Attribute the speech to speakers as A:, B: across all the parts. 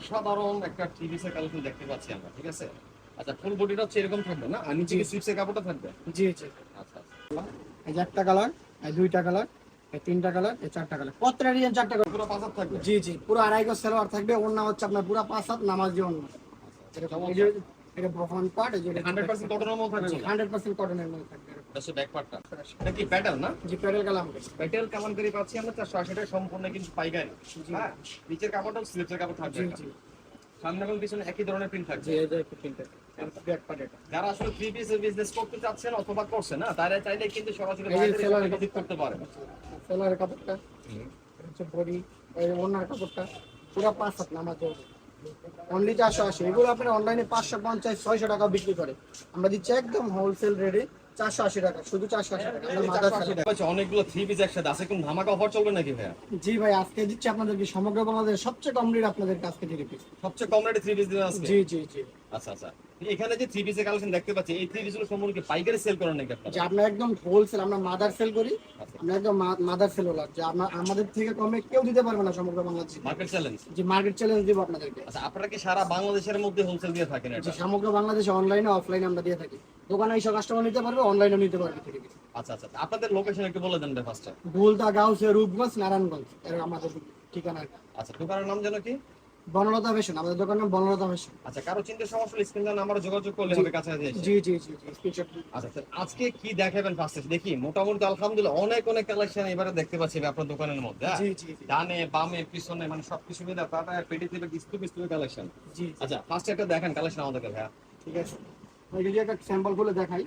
A: অসাধারণ একটা টিভিসের কালেকশন দেখতে পাচ্ছি আমরা ঠিক আছে? আচ্ছা ফুল বডিটা হচ্ছে এরকম থাকবে না? আর নিচে সুইপসের কাপড়টা থাকবে?
B: জি জি।
A: আচ্ছা আচ্ছা।
B: এই যে একটা কালার এই দুইটা কালার এই তিনটা কালার এই চারটা কালার কতটা ডিজাইন চারটা কালার
A: পুরো পাঁচ হাত থাকবে?
B: জি জি। পুরো আড়াই গজ সালোয়ার থাকবে ওড়না হচ্ছে আপনার পুরো পাঁচ হাত নামাজ দিয়ে ওড়না এই যে এটা ফ্রন্ট পার্ট এই যে
A: হান্ড্রেড পার্সেন্ট কটনের মধ্যে থাকবে।
B: হান্ড্রেড পার্সেন্ট কটনের মধ্যে থাকবে এরকম।
A: ব্যাক পার্টটা এটা কি প্যাটার্ন না?
B: জি প্যাডেল কালাম
A: প্যাটেল কেমন করে পাচ্ছি আমরা চারশো আশি টাকা সম্পূর্ণ কিন্তু পাইকারি। হ্যাঁ নিচের কাপড়টা স্লিপসের কাপড় থাকবে
B: জি
A: সামনে এবং পিছনে একই ধরনের প্রিন্ট থাকবে।
B: জি
A: যারা আসলে থ্রি বিজনেস করতে চাচ্ছেন অথবা করছে না তারা চাইলে কিন্তু সরাসরি করতে পারেন।
B: সেলারের কাপড়টা এটা হচ্ছে বডি এই কাপড়টা। পুরো পাঁচ হাত নামাজ অনলি চারশো আশি। এগুলো আপনার অনলাইনে পাঁচশো পঞ্চাশ ছয়শো টাকা বিক্রি করে। আমরা দিচ্ছি একদম হোলসেল রেটে চারশো আশি টাকা শুধু চারশো আশি টাকা।
A: অনেকগুলো থ্রি পিস একসাথে। আছে কোন ধামাকা অফার চলবে নাকি ভাইয়া?
B: জি ভাই আজকে দিচ্ছি আপনাদেরকে সমগ্র সবচেয়ে কম রেট আপনাদের কাছ থেকে
A: সবচেয়ে কম রেটে থ্রি পিস দিবেন
B: জি জি জি।
A: আচ্ছা আচ্ছা। এখানে যে থ্রি পিসের কালেকশন দেখতে পাচ্ছি এই থ্রি পিসগুলো সম্পূর্ণ পাইকারি সেল করেন নাকি
B: যে আমরা একদম হোলসেল আমরা মাদার সেল করি
A: আচ্ছা।
B: আমরা একদম মাদার সেল হলাম যে আমাদের থেকে কমে কেউ দিতে পারবে না সমগ্র বাংলাদেশে।
A: মার্কেট চ্যালেঞ্জ
B: যে মার্কেট চ্যালেঞ্জ দিব আপনাদেরকে।
A: আচ্ছা আপনারা কি সারা বাংলাদেশের মধ্যে হোলসেল দিয়ে থাকেন এটা?
B: সমগ্র বাংলাদেশে অনলাইনে অফলাইনে আমরা দিয়ে থাকি। দোকানে এসে কাস্টমার নিতে পারবে অনলাইনে নিতে পারবে। থেকে
A: আচ্ছা আচ্ছা। আপনাদের লোকেশন একটু বলে দেন ফার্স্টে
B: ভুলতা গাউসে রূপগঞ্জ নারায়ণগঞ্জ। এর আমাদের ঠিকানা।
A: আচ্ছা দোকানের নাম যেন কি?
B: বনলতা ফ্যাশন আমাদের দোকানের নাম বনলতা ফ্যাশন
A: আচ্ছা কারও চিন্তা সমস্যা হলে স্ক্রিন নাম্বার যোগাযোগ করলে হবে কাছাকাছি এসে।
B: জি জি জি জি স্ক্রিনশট
A: আচ্ছা স্যার আজকে কি দেখাবেন ফার্স্টে দেখি মোটামুটি আলহামদুলিল্লাহ অনেক অনেক কালেকশন এবারে দেখতে পাচ্ছি আপনার দোকানের মধ্যে হ্যাঁ?
B: জি জি
A: ডানে বামে পিছনে মানে সবকিছু মিলে আপনারা পেটি থেকে কিস্তু কিস্তু কালেকশন
B: জি
A: আচ্ছা ফার্স্টে একটা দেখেন কালেকশন আমাদেরকে ভাইয়া।
B: ঠিক আছে। আমি যদি একটা স্যাম্পল খুলে দেখাই।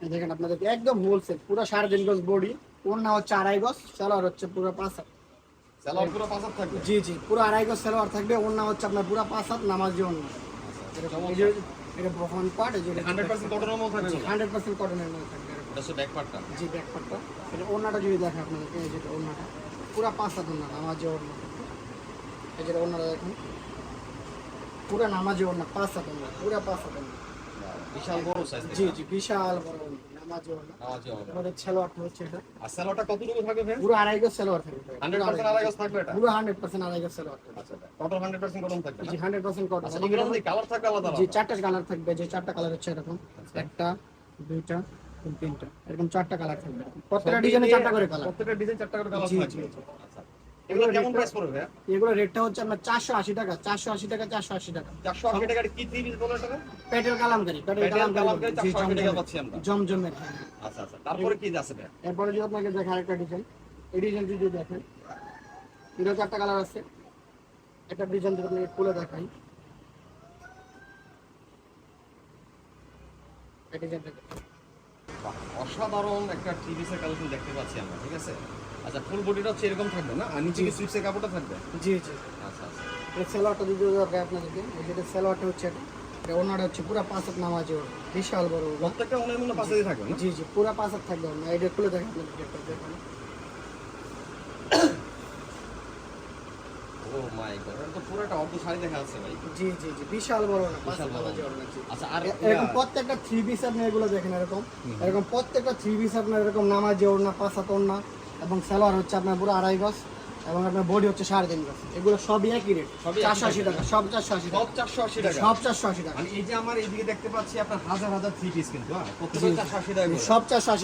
B: দেখেন আপনাদেরকে একদম হোলসেল পুরো সাড়ে তিন গজ বডি ওড়না হচ্ছে আড়াই গজ সালোয়ার হচ্ছে পুরো পাঁচ হাত। জি জি পুরো আড়াই গজ সালোয়ার থাকবে। ওড়না হচ্ছে আপনার পুরো পাঁচ হাত নামাজ দিয়ে ওড়না এরকম এই যে এটা ফ্রন্ট পার্ট এই
A: হান্ড্রেড পার্সেন্ট কটনের মধ্যে থাকবে
B: হান্ড্রেড পার্সেন্ট কটনের মধ্যে থাকবে
A: এটা হচ্ছে ব্যাক পার্টটা
B: জি ব্যাক পার্টটা এটা ওড়নাটা যদি দেখে আপনাদেরকে এই যেটা ওড়নাটা পুরো পাঁচ হাত ওড়না নামাজি ওড়না। এই যেটা ওড়নাটা দেখুন। পুরো নামাজি ওড়না পাঁচ হাত ওড়না পুরো পাঁচ হাত ওড়না।
A: বিশাল বড় সাইজ
B: জি জি বিশাল বড় ওড়না। নামাজি ওড়না হচ্ছে এটা
A: আর স্যালাডটা কতটুকু থাকবে ভাই?
B: পুরো আড়াই গজ সেলোয়ার থাকবে
A: হান্ড্রেড পার্সেন্ট আড়াই গজ থাকবে এটা?
B: পুরো হান্ড্রেড পার্সেন্ট আড়াই গজ সেলোয়ার থাকবে।
A: আচ্ছা কটন থাকবে
B: জি কটন
A: আচ্ছা মধ্যে কালার থাকবে আলাদা
B: জি চারটা কালার থাকবে যে চারটা কালার হচ্ছে এরকম। একটা দুইটা তিন, তিনটা। এরকম চারটা কালার থাকবে। প্রত্যেকটা ডিজাইনে চারটা করে কালার
A: প্রত্যেকটা ডিজাইন চারটা করে কালার থাকবে। আচ্ছা। এগুলো কেমন প্রাইস পড়বে?
B: এগুলো রেটটা হচ্ছে আপনার চারশো আশি টাকা চারশো আশি টাকা চারশো আশি টাকা।
A: চারশো আশি টাকার কি থ্রি পিস বলে এটা
B: পেটের কালামকারি পেটের কালামকারি
A: কালামকারি 480 টাকা পাচ্ছি আমরা।
B: জমজমের হ্যাঁ।
A: আচ্ছা আচ্ছা তারপরে কি আছে ভাইয়া
B: এরপরে যদি আপনাকে দেখেন আরেকটা ডিজাইন এই ডিজাইন যদি দেখেন এটা চারটা কালার আছে। একটা ডিজাইন যদি আপনাকে খুলে দেখাই।
A: অসাধারণ একটা টিভিসের কালেকশন দেখতে পাচ্ছি আমরা ঠিক আছে? আচ্ছা ফুল বডিটা হচ্ছে এরকম থাকবে না? আর নিচে কি সুইপসের কাপড়টা থাকবে?
B: জি জি।
A: আচ্ছা আচ্ছা।
B: এই সেলোয়ারটা যদি দেখাই আপনাদেরকে। এই যেটা সেলোয়ারটা হচ্ছে এটা। এটা ওনাটা হচ্ছে পুরো পাঁচ হাত নামাজি বিশাল বড়।
A: প্রত্যেকটা মনে মনে পাশে দিয়ে থাকবে না?
B: জি জি পুরো পাঁচ হাত থাকবে এটা খুলে দেখেন আপনাদেরকে একটা দেখেন।
A: ও মাই গড এটা পুরোটা অর্ধ শাড়ি দেখা যাচ্ছে ভাই।
B: জি জি জি বিশাল বড় ওড়না
A: বিশাল বড়
B: নামাজি ওড়না, জি।
A: আচ্ছা আর
B: এরকম প্রত্যেকটা থ্রি পিস আপনি এগুলো দেখেন এরকম। এরকম প্রত্যেকটা থ্রি পিস আপনার এরকম নামাজি ওড়না পাঁচ হাত ওড়না। এবং সেলোয়ার হচ্ছে আপনার পুরো আড়াই গজ। এবং আপনার বডি হচ্ছে সাড়ে তিন গজ এগুলো সবই একই রেট চারশো আশি টাকা সব চারশো আশি
A: সব
B: টাকা।
A: চারশো আশি টাকা।
B: সব চারশো আশি টাকা।
A: মানে এই যে আমার এইদিকে দেখতে পাচ্ছি আপনার হাজার হাজার থ্রি পিস কিন্তু হ্যাঁ? প্রত্যেকটা চারশো আশি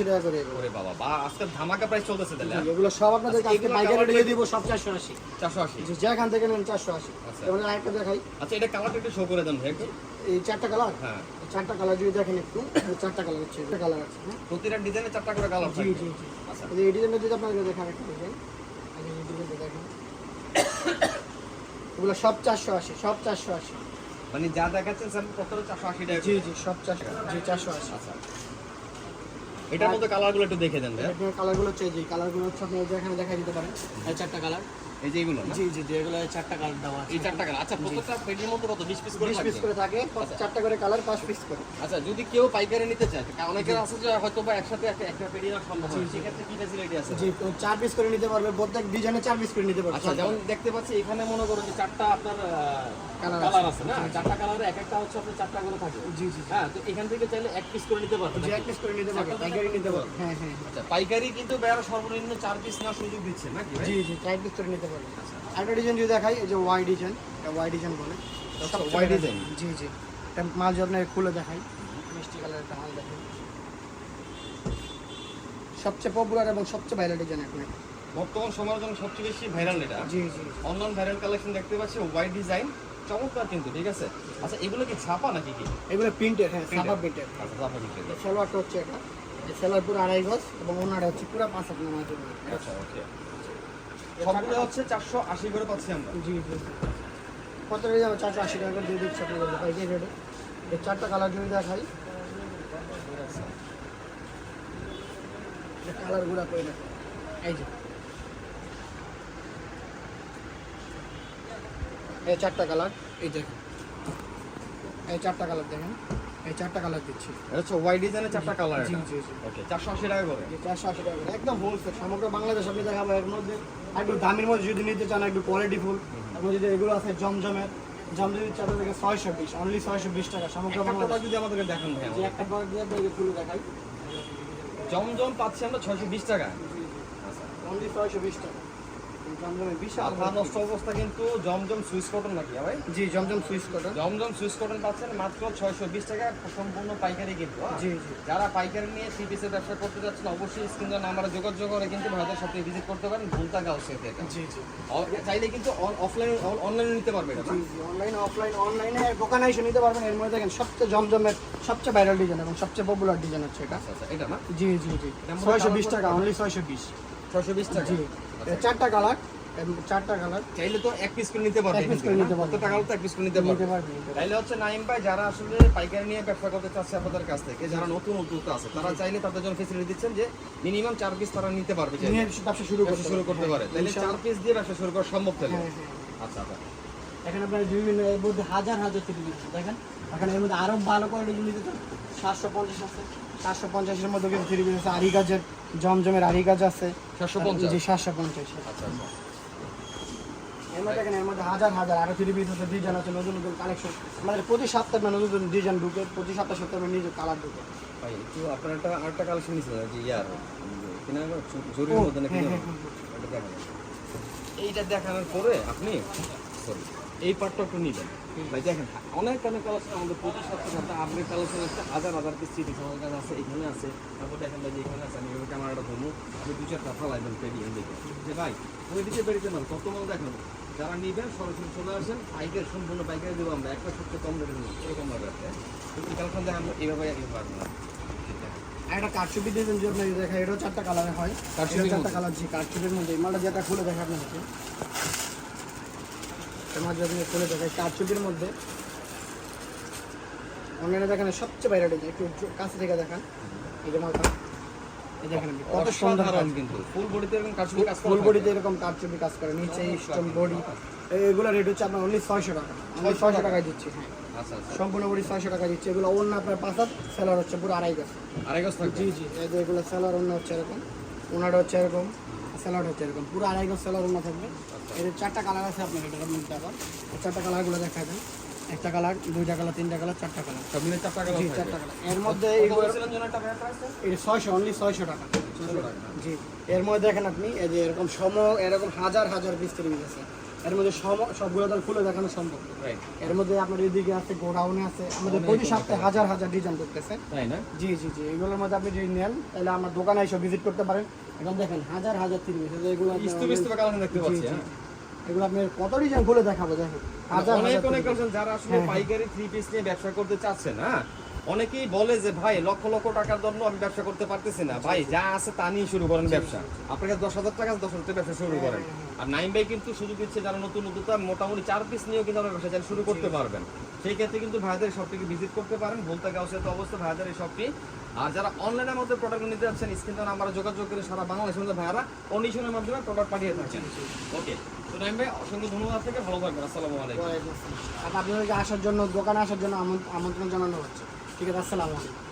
A: টাকা করে?
B: সব করে
A: বাবা বা আজকে ধামাকা প্রাইস চলতেছে তাহলে হ্যাঁ?
B: এগুলো সব আপনাদের
A: আচ্ছা, এগুলো
B: পাইকারি দিয়ে দিব সব চারশো আশি।
A: চারশো আশি।
B: যেখান থেকে নেন চারশো আশি।
A: আচ্ছা।
B: এবার আরেকটা দেখাই।
A: আচ্ছা এটা কালারটা একটু শো করে দেন ভাই একটু।
B: এই চারটা কালার
A: হ্যাঁ।
B: চারটা কালার যদি দেখেন একটু চারটা কালার হচ্ছে কালার আছে হ্যাঁ?
A: প্রতিটা ডিজাইনে চারটা করে কালার
B: জি জি জি।
A: আচ্ছা।
B: এই ডিজাইনটা যদি আপনাদের দেখা একটা ডিজাইন আগে দেখেন। এগুলো সব চারশো আশি সব চারশো আশি।
A: মানে যা দেখাচ্ছেন স্যার প্রত্যেকটা চারশো আশি টাকা
B: জি জি সব চারশো জি চারশো আশি।
A: আচ্ছা এটার মধ্যে কালারগুলো একটু দেখে দেন
B: কালারগুলো হচ্ছে যে কালারগুলো হচ্ছে আপনি যেখানে দেখাই দিতে পারেন। চারটা কালার
A: এই যে এগুলো
B: জি জি এগুলো চারটা কালার দেওয়া আছে।
A: এই চারটা কালার আচ্ছা প্রত্যেকটা পেটির মধ্যে কত? বিশ পিস করে
B: বিশ পিস করে থাকে চারটা করে কালার পাঁচ পিস করে।
A: আচ্ছা যদি কেউ পাইকারি নিতে চায় তা অনেকের আছে যে হয়তো বা একসাথে একটা একটা পেটি নেওয়া সম্ভব হয় সেক্ষেত্রে কি ফ্যাসিলিটি আছে?
B: জি তো চার পিস করে নিতে পারবে প্রত্যেক ডিজাইনে চার পিস করে নিতে পারবে
A: আচ্ছা যেমন দেখতে পাচ্ছি এখানে মনে করো যে চারটা আপনার কালার আছে। না? চারটা কালারে এক একটা হচ্ছে আপনার চারটা করে থাকে।
B: জি জি
A: হ্যাঁ তো এখান থেকে চাইলে এক পিস করে নিতে পারবে
B: যে এক পিস করে নিতে পারবে পাইকারি নিতে পারবে হ্যাঁ হ্যাঁ।
A: আচ্ছা পাইকারি কিন্তু বেয়ার সর্বনিম্ন চার পিস নেওয়ার সুযোগ দিচ্ছে নাকি ভাই?
B: জি জি চার পিস করে নিতে পারবে
A: আচ্ছা।
B: আরেকটা ডিজাইন যদি দেখাই এই যে ওয়াই ডিজাইন এটা ওয়াই ডিজাইন বলে।
A: আচ্ছা,
B: সবচেয়ে
A: Y
B: জি জি। এটা মাল যদি আপনাকে খুলে দেখাই। মিষ্টি কালার একটা মাল দেখাই সবচেয়ে পপুলার এবং সবচেয়ে ভাইরাল ডিজাইন এখন
A: বর্তমান সময়ের জন্য সবচেয়ে বেশি ভাইরাল এটা।
B: জি জি
A: অনলাইন ভাইরাল কালেকশন দেখতে পাচ্ছি হোয়াইট ডিজাইন চমৎকার কিন্তু ঠিক আছে? আচ্ছা এগুলো কি ছাপা নাকি কি?
B: এগুলো প্রিন্টের হ্যাঁ? সাদা প্রিন্টের
A: আচ্ছা ছাপা করে।
B: সালোয়ারটা হচ্ছে এটা। এই সালোয়ার পুরো আড়াই গজ এবং ওনাটা হচ্ছে পুরো পাঁচ হাত নামাজ
A: আচ্ছা ওকে। সবগুলো হচ্ছে চারশো আশি করে পাচ্ছি আমরা।
B: জি জি কত রেট যাবে? চারশো আশি টাকা করে দিয়ে দিচ্ছি আপনাদের ভাই যে রেটে এই চারটা কালার যদি দেখাই। কালারগুলা করে দেখো এই যে। এই চারটা কালার এই দেখেন। এই চারটা কালার দেখেন। এই চারটা কালার দিচ্ছি।
A: এটা হচ্ছে হোয়াইট ডিজাইনের চারটা কালার
B: জি জি
A: ওকে চারশো আশি টাকা করে।
B: চারশো আশি টাকা করে। একদম হোলসেল সমগ্র বাংলাদেশ আপনি দেখাবো এর মধ্যে। একটু দামের মধ্যে যদি নিতে চান একটু কোয়ালিটি ফুল এবং যদি এগুলো আছে জমজমের জম যদি থেকে ছয়শো বিশ অনলি ছয়শো বিশ টাকা সমগ্র বাংলাদেশ।
A: যদি আমাদেরকে দেখান
B: একটা প্রোডাক্ট দিয়ে আপনাকে খুলে দেখাই।
A: জমজম পাচ্ছি আমরা ছয়শো বিশ টাকা।
B: অনলি ছয়শো বিশ টাকা। জমজমের বিশাল
A: নষ্ট অবস্থা কিন্তু জমজম সুইচ কটন নাকি ভাই?
B: জি Zamzam Swiss cotton.
A: Zamzam Swiss cotton পাচ্ছেন মাত্র ছয়শো বিশ টাকা সম্পূর্ণ পাইকারি কিন্তু হ্যাঁ?
B: জি জি।
A: যারা পাইকারি নিয়ে ব্যবসা করতে যাচ্ছেন অবশ্যই স্ক্রিন নাম্বারে যোগাযোগ করে কিন্তু ভাইদের সাথে ভিজিট করতে পারেন ভুলতা
B: জি জি।
A: চাইলে কিন্তু অফলাইন অনলাইনে নিতে?
B: জি জি অনলাইন অফলাইন অনলাইনে দোকানে এসে নিতে পারবেন। এর মধ্যে দেখেন সবচেয়ে জমজমের সবচেয়ে ভাইরাল ডিজাইন এবং সবচেয়ে পপুলার ডিজাইন হচ্ছে এটা।
A: আচ্ছা আচ্ছা এটা না?
B: জি জি জি। ছয়শো বিশ টাকা অনলি ছয়শো বিশ।
A: ছয়শো বিশ টাকা।
B: চারটা কালার চারটা কালার।
A: চাইলে তো এক পিস করে নিতে পারবে
B: এক piece করে নিতে পারবে।
A: টাকা তো এক পিস করে নিতে পারবে। তাইলে হচ্ছে নাইম ভাই যারা আসলে পাইকারি নিয়ে ব্যবসা করতে চাচ্ছে আপনাদের কাছ থেকে যারা নতুন উদ্যোক্তা আছে তারা চাইলে তাদের জন্য ফেসিলিটি দিচ্ছেন যে মিনিমাম চার পিস তারা নিতে পারবে
B: ব্যবসা শুরু করতে
A: শুরু করতে পারে। তাইলে চার পিস দিয়ে ব্যবসা শুরু করা সম্ভব তাহলে
B: হ্যাঁ, হ্যাঁ।
A: আচ্ছা আচ্ছা।
B: এখানে আপনার বিভিন্ন এর মধ্যে হাজার হাজার থেকে দেখেন। এখানে এর মধ্যে আরও ভালো কোয়ালিটি নিতে চান সাতশো পঞ্চাশ আছে। সাতশো পঞ্চাশের মধ্যে কিন্তু থ্রি পিস আছে আরি গাছের জমজমের আরি গাছ আছে।
A: সাতশো পঞ্চাশ?
B: জি সাতশো পঞ্চাশ।
A: আচ্ছা আচ্ছা।
B: এর মধ্যে এর মধ্যে হাজার হাজার আরও থ্রি পিস আছে ডিজাইন আছে নতুন নতুন কালেকশন আমাদের প্রতি সপ্তাহে নতুন নতুন ডিজাইন ঢুকে প্রতি সপ্তাহে সপ্তাহে নিজে কালার ঢুকে।
A: ভাই একটু আপনার একটা আরেকটা কালেকশন নিয়েছিলেন যে ইয়ার কিনা জরুরি মধ্যে
B: হ্যাঁ,
A: না?
B: হ্যাঁ,
A: এইটা দেখানোর পরে আপনি সরি এই পার্টটা একটু নিবেন। ভাই দেখেন অনেক অনেক কালেকশন আমাদের প্রতি সপ্তাহে সপ্তাহে আপডেট কালেকশন আছে হাজার হাজার পিস সিটি আমার কাছে আছে এখানে আছে। তারপর দেখেন ভাই যে এখানে আছে আমি এভাবে ক্যামেরাটা ধরবো। আমি দু চারটা ফালাইবেন পেডি দেখে। যে ভাই ওই দিকে বেরিয়ে না কত মাল দেখেন যারা নিবেন সরাসরি চলে আসেন। পাইকারি সম্পূর্ণ পাইকারি দেবো আমরা। একটা সবচেয়ে কম রেটে নেব এরকম ভাবে আছে কিন্তু কালেকশন দেখেন আমরা এইভাবে একই পারব না
B: একটা কারচুপি ডিজাইন যদি আপনাকে দেখা এটাও চারটা কালারে হয়।
A: কারচুপির
B: চারটা কালার জি কারচুপির মধ্যে। মালটা যেটা খুলে দেখা আপনাকে তোমার যদি খুলে দেখাই কারচুপির মধ্যে। অনলাইনে দেখেন সবচেয়ে বাইরে ডিজাইন একটু কাছে থেকে দেখান। এই যে মালটা দেখেন আপনি, কত সুন্দর
A: কিন্তু। ফুল বডিতে এরকম কাশ্মীরি কাজ করা
B: ফুল বডিতে এরকম কারচুপি কাজ করে। নিচে স্টোন বডি। এগুলো রেট হচ্ছে আপনার অনলি ছয়শো টাকা। আমি ছয়শো টাকায় দিচ্ছি হ্যাঁ।
A: আচ্ছা আচ্ছা।
B: সম্পূর্ণ বডি ছয়শো টাকা দিচ্ছি। এগুলো অন্য আপনার পাঁচ হাত সেলার হচ্ছে পুরো আড়াই গাছ
A: আড়াই
B: জি জি। এগুলো সেলার অন্য হচ্ছে এরকম। ওনাটা হচ্ছে এরকম। সেলার হচ্ছে এরকম। পুরো আড়াই গজ স্যালাড ওনা থাকবে। এর চারটা কালার আছে আপনার এটার মধ্যে আবার। চারটা কালারগুলো দেখা দেন একটা কালার দুইটা কালার তিনটা কালার চারটা কালার
A: সব মিলে চারটা কালার
B: চারটা কালারের মধ্যে এটা ছয়শো অনলি ছয়শো টাকা।
A: 600 টাকা।
B: জি। এর মধ্যে দেখেন আপনি এই যে এরকম সম এরকম হাজার হাজার পিস তৈরি আছে এর মধ্যে সবগুলো তার খুলে দেখানো সম্ভব। এর মধ্যে আপনার এদিকে আছে গোডাউনে আছে আমাদের প্রতি সপ্তাহে হাজার হাজার ডিজাইন করতেছে। জি জি জি এগুলোর মধ্যে আপনি যদি নেন তাহলে আমার দোকানে এসে ভিজিট করতে পারেন। এখন দেখেন হাজার হাজার তিরিশ এগুলো
A: দেখতে পাচ্ছি হ্যাঁ।
B: এগুলো আপনি কত ডিজাইন খুলে দেখাবো দেখেন। হাজার
A: অনেক অনেক যারা আসলে
B: হ্যাঁ, হ্যাঁ।
A: পাইকারি থ্রি পিস নিয়ে ব্যবসা করতে চাচ্ছেন হ্যাঁ অনেকেই বলে যে, ভাই, লক্ষ লক্ষ টাকার জন্য আমি ব্যবসা করতে পারতেছি না। ভাই, যা আছে তা নিয়ে শুরু করেন ব্যবসা। আপনাকে দশ হাজার টাকা দশ হাজার ব্যবসা শুরু করেন। আর নাইম ভাই কিন্তু সুযোগ দিচ্ছে যারা নতুন উদ্যোক্তা, মোটামুটি চার পিস নিয়েও কিন্তু আপনার ব্যবসা শুরু করতে পারবেন। সেই ক্ষেত্রে কিন্তু ভাইদের শপটিকে ভিজিট করতে পারেন। বলতে গাউসে তো অবস্থা, ভাইদের এই শপটি আর যারা অনলাইনের মধ্যে প্রোডাক্ট নিতে যাচ্ছেন স্ক্রিন নাম্বারে যোগাযোগ করে সারা বাংলাদেশের মধ্যে ভাইয়ারা কন্ডিশনের মাধ্যমে প্রোডাক্ট পাঠিয়ে থাকছেন ওকে তো নাইম ভাই, অসংখ্য ধন্যবাদ থেকে ভালো থাকবেন। আসসালামু আলাইকুম।
B: আপনাদেরকে আসার জন্য, দোকানে আসার জন্য আমন্ত্রণ জানানো হচ্ছে। ঠিক আছে আসসালামু আলাইকুম